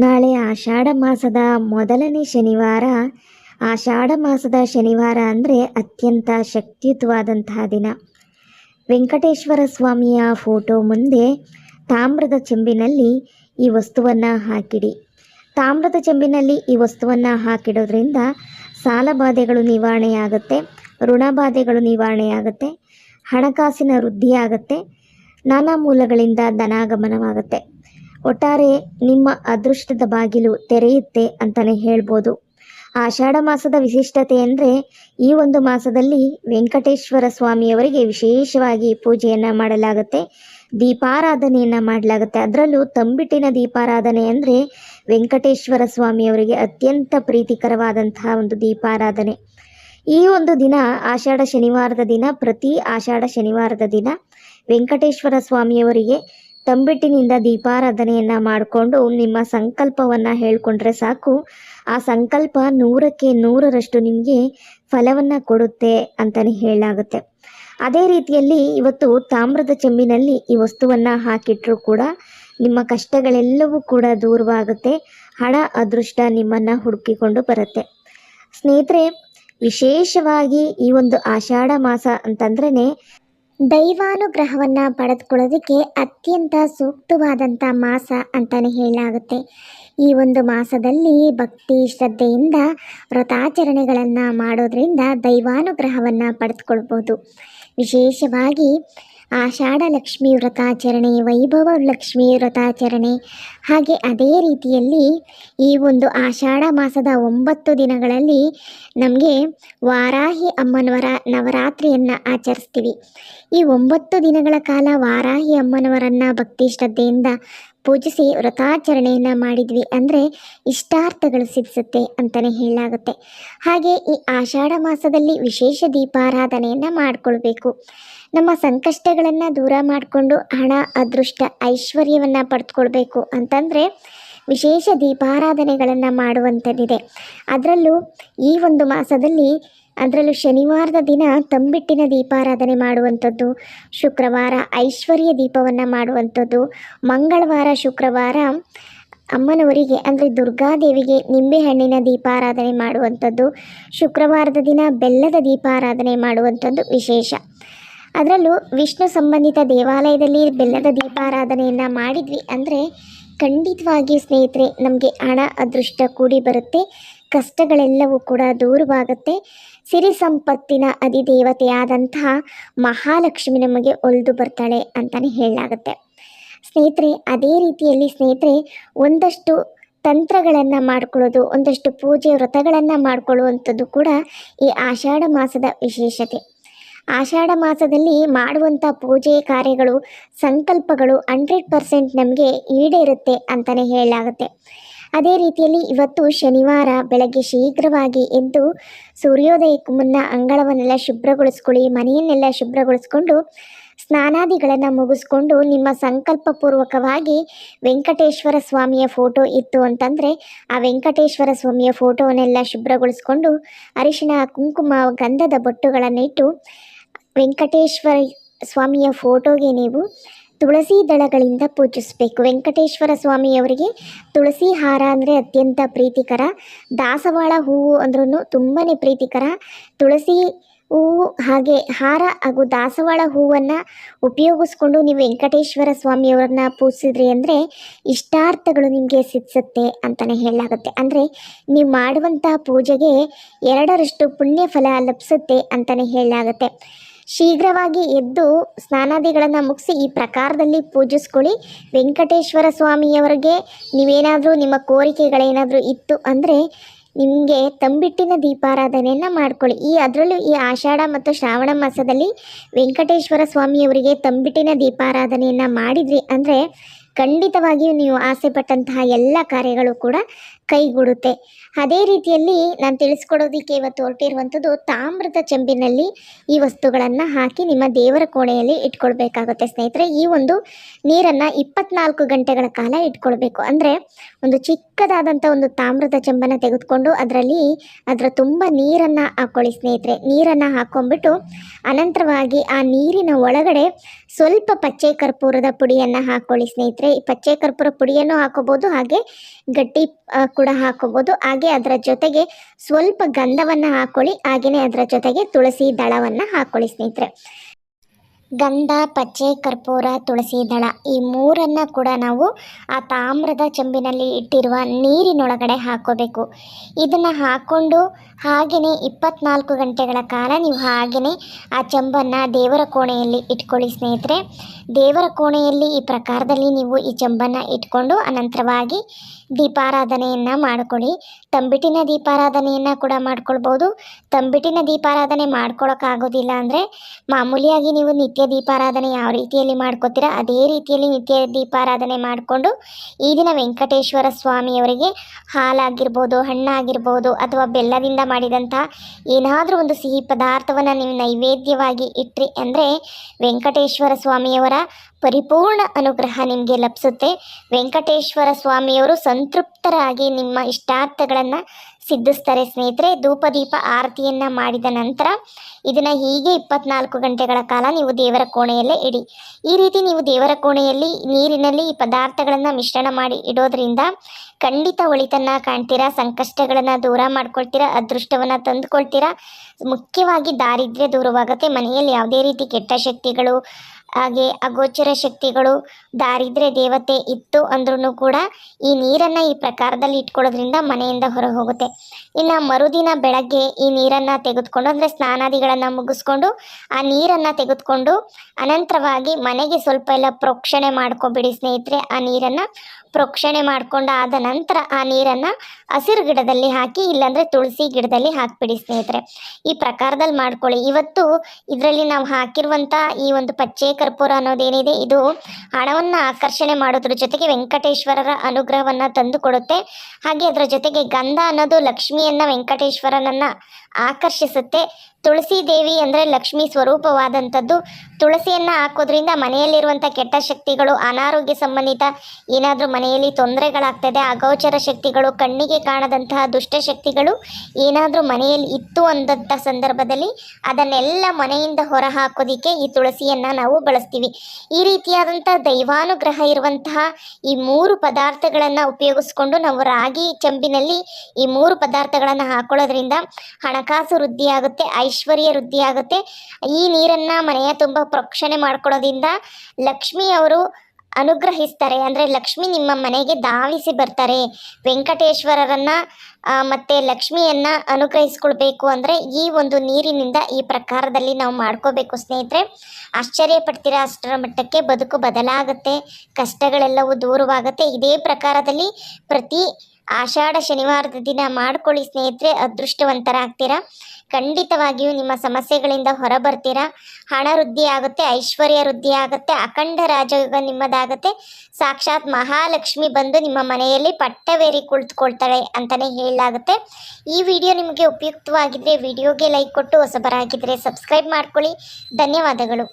ನಾಳೆ ಆಷಾಢ ಮಾಸದ ಮೊದಲನೇ ಶನಿವಾರ. ಆಷಾಢ ಮಾಸದ ಶನಿವಾರ ಅಂದರೆ ಅತ್ಯಂತ ಶಕ್ತಿಯುತವಾದಂತಹ ದಿನ. ವೆಂಕಟೇಶ್ವರ ಸ್ವಾಮಿಯ ಫೋಟೋ ಮುಂದೆ ತಾಮ್ರದ ಚೆಂಬಿನಲ್ಲಿ ಈ ವಸ್ತುವನ್ನು ಹಾಕಿಡಿ. ತಾಮ್ರದ ಚೆಂಬಿನಲ್ಲಿ ಈ ವಸ್ತುವನ್ನು ಹಾಕಿಡೋದ್ರಿಂದ ಸಾಲಬಾಧೆಗಳು ನಿವಾರಣೆಯಾಗುತ್ತೆ ಋಣಬಾಧೆಗಳು ನಿವಾರಣೆಯಾಗುತ್ತೆ, ಹಣಕಾಸಿನ ವೃದ್ಧಿಯಾಗುತ್ತೆ ನಾನಾ ಮೂಲಗಳಿಂದ ಧನಾಗಮನವಾಗುತ್ತೆ. ಒಟ್ಟಾರೆ ನಿಮ್ಮ ಅದೃಷ್ಟದ ಬಾಗಿಲು ತೆರೆಯುತ್ತೆ ಅಂತಲೇ ಹೇಳ್ಬೋದು. ಆಷಾಢ ಮಾಸದ ವಿಶಿಷ್ಟತೆ ಅಂದರೆ ಈ ಒಂದು ಮಾಸದಲ್ಲಿ ವೆಂಕಟೇಶ್ವರ ಸ್ವಾಮಿಯವರಿಗೆ ವಿಶೇಷವಾಗಿ ಪೂಜೆಯನ್ನು ಮಾಡಲಾಗುತ್ತೆ. ದೀಪಾರಾಧನೆಯನ್ನು ಮಾಡಲಾಗುತ್ತೆ. ಅದರಲ್ಲೂ ತಂಬಿಟ್ಟಿನ ದೀಪಾರಾಧನೆ ಅಂದರೆ ವೆಂಕಟೇಶ್ವರ ಸ್ವಾಮಿಯವರಿಗೆ ಅತ್ಯಂತ ಪ್ರೀತಿಕರವಾದಂತಹ ಒಂದು ದೀಪಾರಾಧನೆ. ಈ ಒಂದು ದಿನ ಆಷಾಢ ಶನಿವಾರದ ದಿನ ಪ್ರತಿ ಆಷಾಢ ಶನಿವಾರದ ದಿನ ವೆಂಕಟೇಶ್ವರ ಸ್ವಾಮಿಯವರಿಗೆ ತಂಬಿಟ್ಟಿನಿಂದ ದೀಪಾರಾಧನೆಯನ್ನು ಮಾಡಿಕೊಂಡು ನಿಮ್ಮ ಸಂಕಲ್ಪವನ್ನು ಹೇಳಿಕೊಂಡ್ರೆ ಸಾಕು. ಆ ಸಂಕಲ್ಪ ನೂರಕ್ಕೆ ನೂರರಷ್ಟು ನಿಮಗೆ ಫಲವನ್ನು ಕೊಡುತ್ತೆ ಅಂತಲೇ ಹೇಳಲಾಗುತ್ತೆ. ಅದೇ ರೀತಿಯಲ್ಲಿ ಇವತ್ತು ತಾಮ್ರದ ಚೆಂಬಿನಲ್ಲಿ ಈ ವಸ್ತುವನ್ನು ಹಾಕಿಟ್ರೂ ಕೂಡ ನಿಮ್ಮ ಕಷ್ಟಗಳೆಲ್ಲವೂ ಕೂಡ ದೂರವಾಗುತ್ತೆ. ಹಣ ಅದೃಷ್ಟ ನಿಮ್ಮನ್ನು ಹುಡುಕಿಕೊಂಡು ಬರುತ್ತೆ. ಸ್ನೇಹಿತರೆ, ವಿಶೇಷವಾಗಿ ಈ ಒಂದು ಆಷಾಢ ಮಾಸ ಅಂತಂದ್ರೇ ದೈವಾನುಗ್ರಹವನ್ನು ಪಡೆದುಕೊಳ್ಳೋದಕ್ಕೆ ಅತ್ಯಂತ ಸೂಕ್ತವಾದಂಥ ಮಾಸ ಅಂತಲೇ ಹೇಳಲಾಗುತ್ತೆ. ಈ ಒಂದು ಮಾಸದಲ್ಲಿ ಭಕ್ತಿ ಶ್ರದ್ಧೆಯಿಂದ ವ್ರತಾಚರಣೆಗಳನ್ನು ಮಾಡೋದರಿಂದ ದೈವಾನುಗ್ರಹವನ್ನು ಪಡೆದುಕೊಳ್ಬೋದು ವಿಶೇಷವಾಗಿ ಆಷಾಢ ಲಕ್ಷ್ಮಿ ವ್ರತಾಚರಣೆ ವೈಭವ ಲಕ್ಷ್ಮಿ ವ್ರತಾಚರಣೆ. ಹಾಗೆ ಅದೇ ರೀತಿಯಲ್ಲಿ ಈ ಒಂದು ಆಷಾಢ ಮಾಸದ ಒಂಬತ್ತು ದಿನಗಳಲ್ಲಿ ನಮಗೆ ವಾರಾಹಿ ಅಮ್ಮನವರ ನವರಾತ್ರಿಯನ್ನು ಆಚರಿಸ್ತೀವಿ. ಈ ಒಂಬತ್ತು ದಿನಗಳ ಕಾಲ ವಾರಾಹಿ ಅಮ್ಮನವರನ್ನು ಭಕ್ತಿ ಶ್ರದ್ಧೆಯಿಂದ ಪೂಜಿಸಿ ವ್ರತಾಚರಣೆಯನ್ನು ಮಾಡಿದ್ವಿ ಅಂದರೆ ಇಷ್ಟಾರ್ಥಗಳು ಸಿದ್ಧಿಸುತ್ತೆ ಅಂತಲೇ ಹೇಳಲಾಗುತ್ತೆ. ಹಾಗೆ ಈ ಆಷಾಢ ಮಾಸದಲ್ಲಿ ವಿಶೇಷ ದೀಪಾರಾಧನೆಯನ್ನು ಮಾಡಿಕೊಳ್ಬೇಕು. ನಮ್ಮ ಸಂಕಷ್ಟಗಳನ್ನು ದೂರ ಮಾಡಿಕೊಂಡು ಹಣ, ಅದೃಷ್ಟ, ಐಶ್ವರ್ಯವನ್ನು ಪಡೆದುಕೊಳ್ಬೇಕು ಅಂತಂದರೆ ವಿಶೇಷ ದೀಪಾರಾಧನೆಗಳನ್ನು ಮಾಡುವಂಥದ್ದಿದೆ. ಅದರಲ್ಲೂ ಈ ಒಂದು ಮಾಸದಲ್ಲಿ ಅದರಲ್ಲೂ ಶನಿವಾರದ ದಿನ ತಂಬಿಟ್ಟಿನ ದೀಪಾರಾಧನೆ ಮಾಡುವಂಥದ್ದು, ಶುಕ್ರವಾರ ಐಶ್ವರ್ಯ ದೀಪವನ್ನು ಮಾಡುವಂಥದ್ದು, ಮಂಗಳವಾರ, ಶುಕ್ರವಾರ ಅಮ್ಮನವರಿಗೆ ಅಂದರೆ ದುರ್ಗಾದೇವಿಗೆ ನಿಂಬೆಹಣ್ಣಿನ ದೀಪಾರಾಧನೆ ಮಾಡುವಂಥದ್ದು, ಶುಕ್ರವಾರದ ದಿನ ಬೆಲ್ಲದ ದೀಪಾರಾಧನೆ ಮಾಡುವಂಥದ್ದು ವಿಶೇಷ. ಅದರಲ್ಲೂ ವಿಷ್ಣು ಸಂಬಂಧಿತ ದೇವಾಲಯದಲ್ಲಿ ಬೆಲ್ಲದ ದೀಪಾರಾಧನೆಯನ್ನು ಮಾಡಿದ್ವಿ ಅಂದರೆ ಖಂಡಿತವಾಗಿ ಸ್ನೇಹಿತರೆ, ನಮಗೆ ಹಣ, ಅದೃಷ್ಟ ಕೂಡಿ ಬರುತ್ತೆ. ಕಷ್ಟಗಳೆಲ್ಲವೂ ಕೂಡ ದೂರವಾಗುತ್ತೆ. ಸಿರಿ ಸಂಪತ್ತಿನ ಅಧಿದೇವತೆಯಾದಂತಹ ಮಹಾಲಕ್ಷ್ಮಿ ನಮಗೆ ಒಲಿದು ಬರ್ತಾಳೆ ಅಂತಲೇ ಹೇಳಲಾಗುತ್ತೆ. ಸ್ನೇಹಿತರೆ, ಅದೇ ರೀತಿಯಲ್ಲಿ ಸ್ನೇಹಿತರೆ, ಒಂದಷ್ಟು ತಂತ್ರಗಳನ್ನು ಮಾಡ್ಕೊಳ್ಳೋದು, ಒಂದಷ್ಟು ಪೂಜೆ ವ್ರತಗಳನ್ನು ಮಾಡಿಕೊಳ್ಳುವಂಥದ್ದು ಕೂಡ ಈ ಆಷಾಢ ಮಾಸದ ವಿಶೇಷತೆ. ಆಷಾಢ ಮಾಸದಲ್ಲಿ ಮಾಡುವಂಥ ಪೂಜೆ ಕಾರ್ಯಗಳು, ಸಂಕಲ್ಪಗಳು ಹಂಡ್ರೆಡ್ ಪರ್ಸೆಂಟ್ ನಮಗೆ ಈಡೇರುತ್ತೆ ಅಂತಲೇ ಹೇಳಲಾಗುತ್ತೆ. ಅದೇ ರೀತಿಯಲ್ಲಿ ಇವತ್ತು ಶನಿವಾರ ಬೆಳಗ್ಗೆ ಶೀಘ್ರವಾಗಿ ಎದ್ದು ಸೂರ್ಯೋದಯಕ್ಕೂ ಮುನ್ನ ಅಂಗಳವನ್ನೆಲ್ಲ ಶುಭ್ರಗೊಳಿಸ್ಕೊಳ್ಳಿ, ಮನೆಯನ್ನೆಲ್ಲ ಶುಭ್ರಗೊಳಿಸ್ಕೊಂಡು ಸ್ನಾನಾದಿಗಳನ್ನು ಮುಗಿಸ್ಕೊಂಡು ನಿಮ್ಮ ಸಂಕಲ್ಪಪೂರ್ವಕವಾಗಿ ವೆಂಕಟೇಶ್ವರ ಸ್ವಾಮಿಯ ಫೋಟೋ ಇತ್ತು ಅಂತಂದರೆ ಆ ವೆಂಕಟೇಶ್ವರ ಸ್ವಾಮಿಯ ಫೋಟೋವನ್ನೆಲ್ಲ ಶುಭ್ರಗೊಳಿಸ್ಕೊಂಡು ಅರಿಶಿಣ, ಕುಂಕುಮ, ಗಂಧದ ಬೊಟ್ಟುಗಳನ್ನಿಟ್ಟು ವೆಂಕಟೇಶ್ವರ ಸ್ವಾಮಿಯ ಫೋಟೋಗೆ ನೀವು ತುಳಸಿ ದಳಗಳಿಂದ ಪೂಜಿಸಬೇಕು. ವೆಂಕಟೇಶ್ವರ ಸ್ವಾಮಿಯವರಿಗೆ ತುಳಸಿ ಹಾರ ಅಂದರೆ ಅತ್ಯಂತ ಪ್ರೀತಿಕರ, ದಾಸವಾಳ ಹೂವು ಅಂದ್ರೂ ತುಂಬಾ ಪ್ರೀತಿಕರ. ತುಳಸಿ ಹೂವು ಹಾಗೆ ಹಾರ ಹಾಗೂ ದಾಸವಾಳ ಹೂವನ್ನು ಉಪಯೋಗಿಸ್ಕೊಂಡು ನೀವು ವೆಂಕಟೇಶ್ವರ ಸ್ವಾಮಿಯವರನ್ನ ಪೂಜಿಸಿದ್ರಿ ಅಂದರೆ ಇಷ್ಟಾರ್ಥಗಳು ನಿಮಗೆ ಸಿದ್ಧಿಸುತ್ತೆ ಅಂತಲೇ ಹೇಳಲಾಗುತ್ತೆ. ಅಂದರೆ ನೀವು ಮಾಡುವಂತಹ ಪೂಜೆಗೆ ಎರಡರಷ್ಟು ಪುಣ್ಯ ಫಲ ಲಭಿಸುತ್ತೆ ಅಂತಲೇ ಹೇಳಲಾಗುತ್ತೆ. ಶೀಘ್ರವಾಗಿ ಎದ್ದು ಸ್ನಾನಾದಿಗಳನ್ನು ಮುಗಿಸಿ ಈ ಪ್ರಕಾರದಲ್ಲಿ ಪೂಜಿಸ್ಕೊಳ್ಳಿ. ವೆಂಕಟೇಶ್ವರ ಸ್ವಾಮಿಯವರಿಗೆ ನೀವೇನಾದರೂ ನಿಮ್ಮ ಕೋರಿಕೆಗಳೇನಾದರೂ ಇತ್ತು ಅಂದರೆ ನಿಮಗೆ ತಂಬಿಟ್ಟಿನ ದೀಪಾರಾಧನೆಯನ್ನು ಮಾಡ್ಕೊಳ್ಳಿ. ಈ ಅದರಲ್ಲೂ ಈ ಆಷಾಢ ಮತ್ತು ಶ್ರಾವಣ ಮಾಸದಲ್ಲಿ ವೆಂಕಟೇಶ್ವರ ಸ್ವಾಮಿಯವರಿಗೆ ತಂಬಿಟ್ಟಿನ ದೀಪಾರಾಧನೆಯನ್ನು ಮಾಡಿದ್ವಿ ಅಂದರೆ ಖಂಡಿತವಾಗಿಯೂ ನೀವು ಆಸೆ ಪಟ್ಟಂತಹ ಎಲ್ಲ ಕಾರ್ಯಗಳು ಕೂಡ ಕೈಗೂಡುತ್ತೆ. ಅದೇ ರೀತಿಯಲ್ಲಿ ನಾನು ತಿಳಿಸ್ಕೊಡೋದಕ್ಕೆ ಇವತ್ತು ಹೊರಟಿರುವಂಥದ್ದು ತಾಮ್ರದ ಚೆಂಬಿನಲ್ಲಿ ಈ ವಸ್ತುಗಳನ್ನು ಹಾಕಿ ನಿಮ್ಮ ದೇವರ ಕೋಣೆಯಲ್ಲಿ ಇಟ್ಕೊಳ್ಬೇಕಾಗುತ್ತೆ ಸ್ನೇಹಿತರೆ. ಈ ಒಂದು ನೀರನ್ನು ಇಪ್ಪತ್ನಾಲ್ಕು ಗಂಟೆಗಳ ಕಾಲ ಇಟ್ಕೊಳ್ಬೇಕು. ಅಂದರೆ ಒಂದು ಚಿಕ್ಕದಾದಂಥ ಒಂದು ತಾಮ್ರದ ಚೆಂಬನ್ನು ತೆಗೆದುಕೊಂಡು ಅದರಲ್ಲಿ ಅದರ ತುಂಬ ನೀರನ್ನು ಹಾಕ್ಕೊಳ್ಳಿ ಸ್ನೇಹಿತರೆ. ನೀರನ್ನು ಹಾಕ್ಕೊಂಡ್ಬಿಟ್ಟು ಅನಂತರವಾಗಿ ಆ ನೀರಿನ ಒಳಗಡೆ ಸ್ವಲ್ಪ ಪಚ್ಚೆ ಕರ್ಪೂರದ ಪುಡಿಯನ್ನು ಹಾಕ್ಕೊಳ್ಳಿ ಸ್ನೇಹಿತರೆ. ಈ ಪಚ್ಚೆ ಕರ್ಪೂರ ಪುಡಿಯನ್ನು ಹಾಕೋಬೋದು, ಹಾಗೆ ಗಟ್ಟಿ ಕೂಡ ಹಾಕೋಬೋದು. ಹಾಗೆ ಅದರ ಜೊತೆಗೆ ಸ್ವಲ್ಪ ಗಂಧವನ್ನು ಹಾಕ್ಕೊಳ್ಳಿ ಹಾಗೆಯೇ ಅದರ ಜೊತೆಗೆ ತುಳಸಿ ದಳವನ್ನು ಹಾಕ್ಕೊಳ್ಳಿ ಸ್ನೇಹಿತರೆ. ಗಂಧ, ಪಚ್ಚೆ, ಕರ್ಪೂರ, ತುಳಸಿ, ದಳ ಈ ಮೂರನ್ನು ಕೂಡ ನಾವು ಆ ತಾಮ್ರದ ಚೆಂಬಿನಲ್ಲಿ ಇಟ್ಟಿರುವ ನೀರಿನೊಳಗಡೆ ಹಾಕೋಬೇಕು. ಇದನ್ನು ಹಾಕ್ಕೊಂಡು ಹಾಗೆಯೇ ಇಪ್ಪತ್ನಾಲ್ಕು ಗಂಟೆಗಳ ಕಾಲ ನೀವು ಹಾಗೆಯೇ ಆ ಚೆಂಬನ್ನು ದೇವರ ಕೋಣೆಯಲ್ಲಿ ಇಟ್ಕೊಳ್ಳಿ ಸ್ನೇಹಿತರೆ. ದೇವರ ಕೋಣೆಯಲ್ಲಿ ಈ ಪ್ರಕಾರದಲ್ಲಿ ನೀವು ಈ ಚೆಂಬನ್ನು ಇಟ್ಕೊಂಡು ಅನಂತರವಾಗಿ ದೀಪಾರಾಧನೆಯನ್ನು ಮಾಡಿಕೊಳ್ಳಿ. ತಂಬಿಟ್ಟಿನ ದೀಪಾರಾಧನೆಯನ್ನು ಕೂಡ ಮಾಡ್ಕೊಳ್ಬೋದು. ತಂಬಿಟ್ಟಿನ ದೀಪಾರಾಧನೆ ಮಾಡ್ಕೊಳಕ್ಕಾಗೋದಿಲ್ಲ ಅಂದರೆ ಮಾಮೂಲಿಯಾಗಿ ನೀವು ನಿತ್ಯ ದೀಪಾರಾಧನೆ ಯಾವ ರೀತಿಯಲ್ಲಿ ಮಾಡ್ಕೋತೀರಾ, ಅದೇ ರೀತಿಯಲ್ಲಿ ನಿತ್ಯ ದೀಪಾರಾಧನೆ ಮಾಡಿಕೊಂಡು ಈ ದಿನ ವೆಂಕಟೇಶ್ವರ ಸ್ವಾಮಿಯವರಿಗೆ ಹಾಲಾಗಿರ್ಬೋದು, ಹಣ್ಣಾಗಿರ್ಬೋದು ಅಥವಾ ಬೆಲ್ಲದಿಂದ ಮಾಡಿದಂಥ ಏನಾದರೂ ಒಂದು ಸಿಹಿ ಪದಾರ್ಥವನ್ನು ನೀವು ನೈವೇದ್ಯವಾಗಿ ಇಟ್ರಿ ಅಂದರೆ ವೆಂಕಟೇಶ್ವರ ಸ್ವಾಮಿಯವರ ಪರಿಪೂರ್ಣ ಅನುಗ್ರಹ ನಿಮಗೆ ಲಭಿಸುತ್ತೆ. ವೆಂಕಟೇಶ್ವರ ಸ್ವಾಮಿಯವರು ಸಂತೃಪ್ತರಾಗಿ ನಿಮ್ಮ ಇಷ್ಟಾರ್ಥಗಳನ್ನು ಸಿದ್ಧಿಸ್ತಾರೆ ಸ್ನೇಹಿತರೆ. ಧೂಪದೀಪ ಆರತಿಯನ್ನು ಮಾಡಿದ ನಂತರ ಇದನ್ನು ಹೀಗೆ ಇಪ್ಪತ್ನಾಲ್ಕು ಗಂಟೆಗಳ ಕಾಲ ನೀವು ದೇವರ ಕೋಣೆಯಲ್ಲೇ ಇಡಿ. ಈ ರೀತಿ ನೀವು ದೇವರ ಕೋಣೆಯಲ್ಲಿ ನೀರಿನಲ್ಲಿ ಈ ಪದಾರ್ಥಗಳನ್ನು ಮಿಶ್ರಣ ಮಾಡಿ ಇಡೋದ್ರಿಂದ ಖಂಡಿತ ಒಳಿತನ್ನು ಕಾಣ್ತೀರಾ, ಸಂಕಷ್ಟಗಳನ್ನು ದೂರ ಮಾಡ್ಕೊಳ್ತೀರಾ, ಅದೃಷ್ಟವನ್ನು ತಂದುಕೊಳ್ತೀರಾ, ಮುಖ್ಯವಾಗಿ ದಾರಿದ್ರ್ಯ ದೂರವಾಗುತ್ತೆ. ಮನೆಯಲ್ಲಿ ಯಾವುದೇ ರೀತಿ ಕೆಟ್ಟ ಶಕ್ತಿಗಳು ಹಾಗೆ ಅಗೋಚರ ಶಕ್ತಿಗಳು ದಾರಿದ್ರೆ ದೇವತೆ ಇತ್ತು ಅಂದ್ರೂ ಕೂಡ ಈ ನೀರನ್ನು ಈ ಪ್ರಕಾರದಲ್ಲಿ ಇಟ್ಕೊಳ್ಳೋದ್ರಿಂದ ಮನೆಯಿಂದ ಹೊರ ಹೋಗುತ್ತೆ. ಇನ್ನು ಮರುದಿನ ಬೆಳಗ್ಗೆ ಈ ನೀರನ್ನು ತೆಗೆದುಕೊಂಡು ಅಂದರೆ ಸ್ನಾನಾದಿಗಳನ್ನು ಮುಗಿಸ್ಕೊಂಡು ಆ ನೀರನ್ನು ತೆಗೆದುಕೊಂಡು ಅನಂತರವಾಗಿ ಮನೆಗೆ ಸ್ವಲ್ಪ ಎಲ್ಲ ಪ್ರೋಕ್ಷಣೆ ಮಾಡ್ಕೊಬಿಡಿ ಸ್ನೇಹಿತರೆ. ಆ ನೀರನ್ನು ಪ್ರೋಕ್ಷಣೆ ಮಾಡ್ಕೊಂಡು ಆದ ನಂತರ ಆ ನೀರನ್ನು ಹಸಿರು ಗಿಡದಲ್ಲಿ ಹಾಕಿ ಇಲ್ಲಾಂದರೆ ತುಳಸಿ ಗಿಡದಲ್ಲಿ ಹಾಕಿಬಿಡಿ ಸ್ನೇಹಿತರೆ. ಈ ಪ್ರಕಾರದಲ್ಲಿ ಮಾಡ್ಕೊಳ್ಳಿ. ಇವತ್ತು ಇದರಲ್ಲಿ ನಾವು ಹಾಕಿರುವಂಥ ಈ ಒಂದು ಪಚ್ಚೆ ಕರ್ಪೂರ ಅನ್ನೋದೇನಿದೆ, ಇದು ಹಣವನ್ನು ಆಕರ್ಷಣೆ ಮಾಡೋದ್ರ ಜೊತೆಗೆ ವೆಂಕಟೇಶ್ವರರ ಅನುಗ್ರಹವನ್ನ ತಂದು ಕೊಡುತ್ತೆ ಹಾಗೆ ಅದರ ಜೊತೆಗೆ ಗಂಧ ಅನ್ನೋದು ಲಕ್ಷ್ಮಿಯನ್ನ ವೆಂಕಟೇಶ್ವರನನ್ನ ಆಕರ್ಷಿಸುತ್ತೆ. ತುಳಸಿ ದೇವಿ ಅಂದ್ರೆ ಲಕ್ಷ್ಮಿ ಸ್ವರೂಪವಾದಂಥದ್ದು ತುಳಸಿಯನ್ನು ಹಾಕೋದ್ರಿಂದ ಮನೆಯಲ್ಲಿರುವಂಥ ಕೆಟ್ಟ ಶಕ್ತಿಗಳು, ಅನಾರೋಗ್ಯ ಸಂಬಂಧಿತ ಏನಾದರೂ ಮನೆಯಲ್ಲಿ ತೊಂದರೆಗಳಾಗ್ತದೆ, ಅಗೋಚರ ಶಕ್ತಿಗಳು, ಕಣ್ಣಿಗೆ ಕಾಣದಂತಹ ದುಷ್ಟಶಕ್ತಿಗಳು ಏನಾದರೂ ಮನೆಯಲ್ಲಿ ಇತ್ತು ಅಂದಂಥ ಸಂದರ್ಭದಲ್ಲಿ ಅದನ್ನೆಲ್ಲ ಮನೆಯಿಂದ ಹೊರ ಹಾಕೋದಿಕ್ಕೆ ಈ ತುಳಸಿಯನ್ನು ನಾವು ಬಳಸ್ತೀವಿ. ಈ ರೀತಿಯಾದಂಥ ದೈವಾನುಗ್ರಹ ಇರುವಂತಹ ಈ ಮೂರು ಪದಾರ್ಥಗಳನ್ನು ಉಪಯೋಗಿಸ್ಕೊಂಡು ನಾವು ರಾಗಿ ಚಂಬಿನಲ್ಲಿ ಈ ಮೂರು ಪದಾರ್ಥಗಳನ್ನು ಹಾಕೊಳ್ಳೋದ್ರಿಂದ ಹಣಕಾಸು ವೃದ್ಧಿಯಾಗುತ್ತೆ, ಐಶ್ವರ್ಯ ವೃದ್ಧಿಯಾಗುತ್ತೆ. ಈ ನೀರನ್ನು ಮನೆಯ ತುಂಬ ಪ್ರೋಕ್ಷಣೆ ಲಕ್ಷ್ಮಿ ಅವರು ಅನುಗ್ರಹಿಸ್ತಾರೆ. ಅಂದರೆ ಲಕ್ಷ್ಮಿ ನಿಮ್ಮ ಮನೆಗೆ ಧಾವಿಸಿ ಬರ್ತಾರೆ. ವೆಂಕಟೇಶ್ವರರನ್ನು ಮತ್ತು ಲಕ್ಷ್ಮಿಯನ್ನ ಅನುಗ್ರಹಿಸ್ಕೊಳ್ಬೇಕು ಅಂದರೆ ಈ ಒಂದು ನೀರಿನಿಂದ ಈ ಪ್ರಕಾರದಲ್ಲಿ ನಾವು ಮಾಡ್ಕೋಬೇಕು ಸ್ನೇಹಿತರೆ. ಆಶ್ಚರ್ಯ ಪಡ್ತೀರಾ? ಅಷ್ಟರ ಮಟ್ಟಕ್ಕೆ ಬದುಕು ಬದಲಾಗುತ್ತೆ. ಕಷ್ಟಗಳೆಲ್ಲವೂ ದೂರವಾಗುತ್ತೆ. ಇದೇ ಪ್ರಕಾರದಲ್ಲಿ ಪ್ರತಿ ಆಷಾಢ ಶನಿವಾರದ ದಿನ ಮಾಡ್ಕೊಳ್ಳಿ ಸ್ನೇಹಿತರೆ, ಅದೃಷ್ಟವಂತರಾಗ್ತೀರಾ? ಖಂಡಿತವಾಗಿಯೂ ನಿಮ್ಮ ಸಮಸ್ಯೆಗಳಿಂದ ಹೊರ ಬರ್ತೀರಾ ಹಣ ವೃದ್ಧಿ ಆಗುತ್ತೆ ಐಶ್ವರ್ಯ ವೃದ್ಧಿ ಆಗುತ್ತೆ ಅಖಂಡ ರಾಜಯೋಗ ನಿಮ್ಮದಾಗುತ್ತೆ. ಸಾಕ್ಷಾತ್ ಮಹಾಲಕ್ಷ್ಮಿ ಬಂದು ನಿಮ್ಮ ಮನೆಯಲ್ಲಿ ಪಟ್ಟವೇರಿ ಕುಳಿತುಕೊಳ್ತಾಳೆ ಅಂತಲೇ ಹೇಳಲಾಗುತ್ತೆ. ಈ ವಿಡಿಯೋ ನಿಮಗೆ ಉಪಯುಕ್ತವಾಗಿದ್ದರೆ ವಿಡಿಯೋಗೆ ಲೈಕ್ ಕೊಟ್ಟು ಹೊಸಬರಾಗಿದ್ದರೆ ಸಬ್ಸ್ಕ್ರೈಬ್ ಮಾಡ್ಕೊಳ್ಳಿ. ಧನ್ಯವಾದಗಳು.